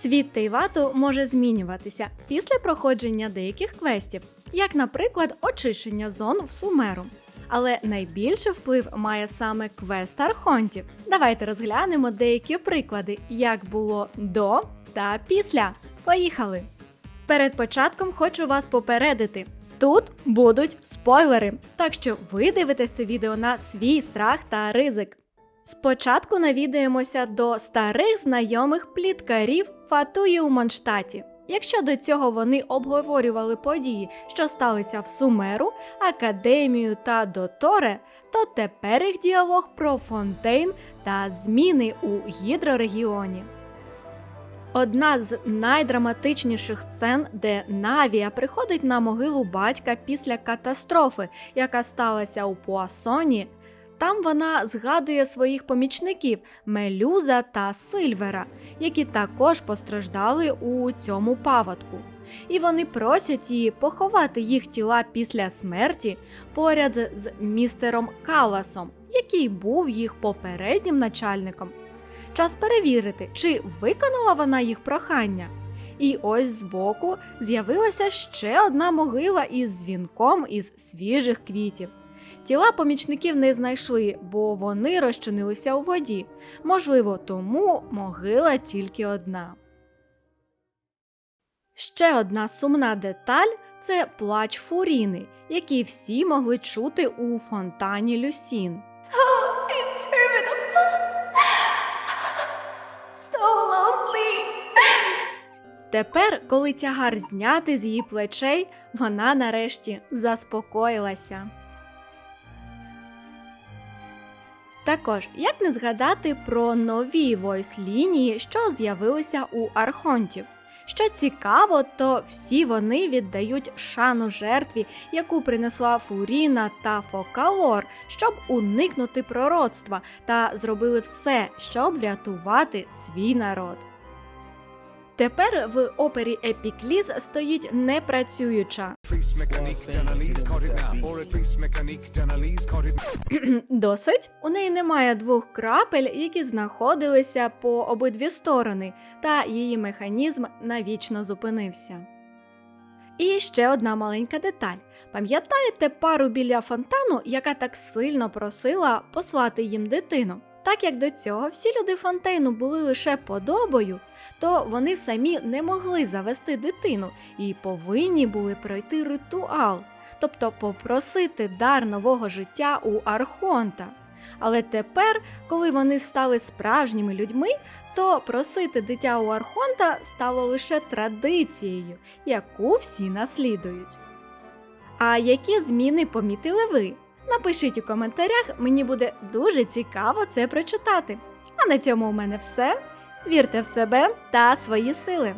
Світ Тейвату може змінюватися після проходження деяких квестів, як, наприклад, очищення зон в Сумеру. Але найбільший вплив має саме квест Архонтів. Давайте розглянемо деякі приклади, як було до та після. Поїхали! Перед початком хочу вас попередити. Тут будуть спойлери, так що ви дивитесь це відео на свій страх та ризик. Спочатку навідаємося до старих знайомих пліткарів Фатуї у Монштаті. Якщо до цього вони обговорювали події, що сталися в Сумеру, Академію та Доторе, то тепер їх діалог про Фонтейн та зміни у гідрорегіоні. Одна з найдраматичніших сцен, де Навія приходить на могилу батька після катастрофи, яка сталася у Пуасоні. Там вона згадує своїх помічників Мелюза та Сильвера, які також постраждали у цьому паводку. І вони просять її поховати їх тіла після смерті поряд з містером Каласом, який був їх попереднім начальником. Час перевірити, чи виконала вона їх прохання. І ось збоку з'явилася ще одна могила із дзвінком із свіжих квітів. Тіла помічників не знайшли, бо вони розчинилися у воді. Можливо, тому могила тільки одна. Ще одна сумна деталь це плач Фуріни, який всі могли чути у фонтані Люсін. Тепер, коли тягар зняти з її плечей, вона нарешті заспокоїлася. Також, як не згадати про нові войс-лінії, що з'явилися у архонтів. Що цікаво, то всі вони віддають шану жертві, яку принесла Фуріна та Фокалор, щоб уникнути пророцтва, та зробили все, щоб врятувати свій народ. Тепер в опері Епікліз стоїть непрацююча. Досить. У неї немає двох крапель, які знаходилися по обидві сторони, та її механізм навічно зупинився. І ще одна маленька деталь. Пам'ятаєте пару біля фонтану, яка так сильно просила послати їм дитину? Так як до цього всі люди фонтейну були лише подобою, то вони самі не могли завести дитину і повинні були пройти ритуал, тобто попросити дар нового життя у Архонта. Але тепер, коли вони стали справжніми людьми, то просити дитя у Архонта стало лише традицією, яку всі наслідують. А які зміни помітили ви? Напишіть у коментарях, мені буде дуже цікаво це прочитати. А на цьому у мене все. Вірте в себе та свої сили.